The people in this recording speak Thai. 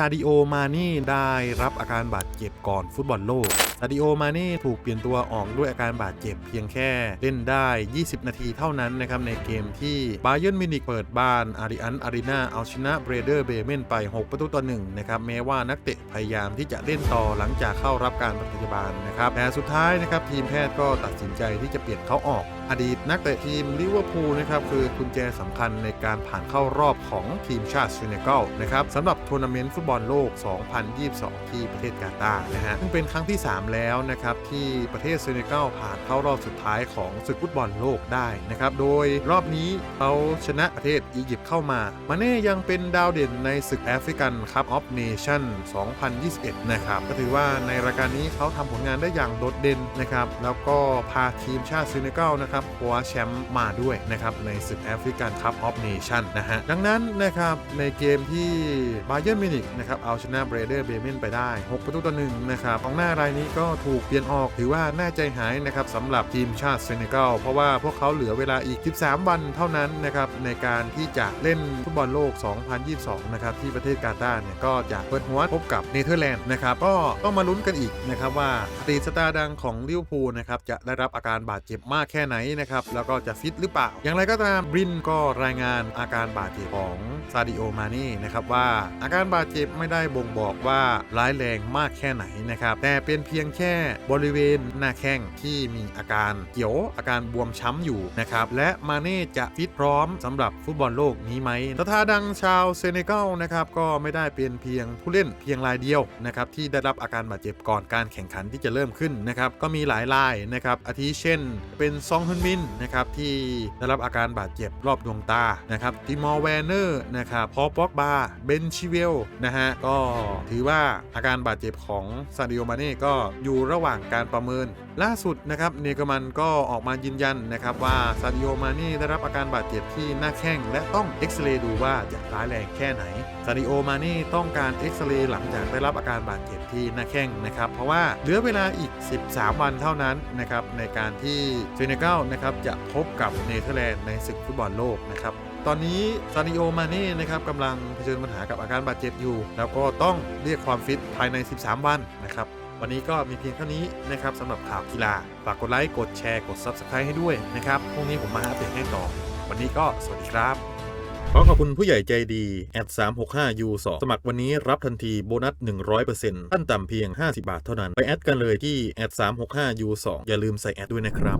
ซาดิโอ มานี่ได้รับอาการบาดเจ็บก่อนฟุตบอลโลก ซาดิโอ มานี่ถูกเปลี่ยนตัวออกด้วยอาการบาดเจ็บเพียงแค่เล่นได้ 20 นาทีเท่านั้นนะครับในเกมที่บาเยิร์นมิวนิกเปิดบ้านอาริอันอารีนาเอาชนะเบรเดอร์เบเมนไป 6 ประตูต่อ1นะครับแม้ว่านักเตะพยายามที่จะเล่นต่อหลังจากเข้ารับการปฐมพยาบาลนะครับแต่สุดท้ายนะครับทีมแพทย์ก็ตัดสินใจที่จะเปลี่ยนเขาออกอดีตนักเตะทีมลิเวอร์พูลนะครับคือกุญแจสำคัญในการผ่านเข้ารอบของทีมชาติเซเนกัลนะครับสำหรับทัวร์นาเมนต์ฟุตบอลโลก 2022 ที่ประเทศกาตาร์นะฮะซึ่งเป็นครั้งที่ 3 แล้วนะครับที่ประเทศเซเนกัลผ่านเข้ารอบสุดท้ายของศึกฟุตบอลโลกได้นะครับโดยรอบนี้เขาชนะประเทศอียิปต์เข้ามา มาเน่ยังเป็นดาวเด่นในศึกแอฟริกันคัพออฟเนชั่น 2021 นะครับก็ถือว่าในรายการนี้เขาทำผลงานได้อย่างโดดเด่นนะครับแล้วก็พาทีมชาติเซเนกัลนะครับคว้าแชมป์มาด้วยนะครับในศึกแอฟริกันคัพออฟเนชั่นนะฮะ ดังนั้นนะครับในเกมที่บาเยิร์นมิวนิกนะครับเอาชนะเบรเดอร์เบเมนไปได้ 6 ประตูต่อหนึ่งนะครับของหน้ารายนี้ก็ถูกเปลี่ยนออกถือว่าน่าใจหายนะครับสำหรับทีมชาติเซเนกัลเพราะว่าพวกเขาเหลือเวลาอีก 13 วันเท่านั้นนะครับในการที่จะเล่นฟุตบอลโลก 2022 นะครับที่ประเทศกาตาร์เนี่ยก็จะเปิดหัวพบกับเนเธอร์แลนด์นะครับก็ต้องมาลุ้นกันอีกนะครับว่าอดีตสตาร์ดังของลิเวอร์พูลนะครับจะได้รับอาการบาดเจ็บมากแค่ไหนนะครับ แล้วก็จะฟิตหรือเปล่า อย่างไรก็ตามบรินก็รายงานอาการบาดเจ็บของซาดิโอมานี่นะครับว่าอาการบาดเจ็บไม่ได้บ่งบอกว่าร้ายแรงมากแค่ไหนนะครับ แต่เป็นเพียงแค่บริเวณหน้าแข้งที่มีอาการเกี่ยวอาการบวมช้ำอยู่นะครับ และมาเน่จะฟิตพร้อมสำหรับฟุตบอลโลกนี้ไหมสตาดังชาวเซเนกัลนะครับก็ไม่ได้เป็นเพียงผู้เล่นเพียงรายเดียวนะครับที่ได้รับอาการบาดเจ็บก่อนการแข่งขันที่จะเริ่มขึ้นนะครับก็มีหลายรายนะครับอาทิเช่น เป็นซองฮึนมินนะครับที่ได้รับอาการบาดเจ็บรอบดวงตานะครับติมอร์แวนเนอร์นะครับพอป็อกบาเบนชิเวลนะฮะก็ถือว่าอาการบาดเจ็บของซาดิโอมาเน่ก็อยู่ระหว่างการประเมิน ล่าสุดนะครับเนเกอร์มันก็ออกมายืนยันนะครับว่าซาดิโอมาเน่ได้รับอาการบาดเจ็บที่หน้าแข้งและต้องเอ็กซเรย์ดูว่าจะร้ายแรงแค่ไหนซาดิโอมาเน่ต้องการเอ็กซเรย์หลังจากได้รับอาการบาดเจ็บที่หน้าแข้งนะครับเพราะว่าเหลือเวลาอีก 13 วันเท่านั้นนะครับในการที่เซเนกัลนะครับจะพบกับเนเธอร์แลนด์ในศึกฟุตบอลโลกนะครับตอนนี้ซาดิโอมาเน่นะครับกำลังเผชิญปัญหากับอาการบาดเจ็บอยู่ แล้วก็ต้องเรียกความฟิตภายใน 13 วันนะครับวันนี้ก็มีเพียงเท่านี้นะครับสำหรับข่าวกีฬาฝากกดไลค์กดแชร์กด Subscribe ให้ด้วยนะครับพรุ่งนี้ผมมาอัปเดตให้ต่อ วันนี้ก็สวัสดีครับขอขอบคุณผู้ใหญ่ใจดีแอด365 U2 สมัครวันนี้รับทันทีโบนัส 100%ขั้นต่ำเพียง 50 บาทเท่านั้น ไปแอดกันเลยที่แอด365 U2 อย่าลืมใส่แอดด้วยนะครับ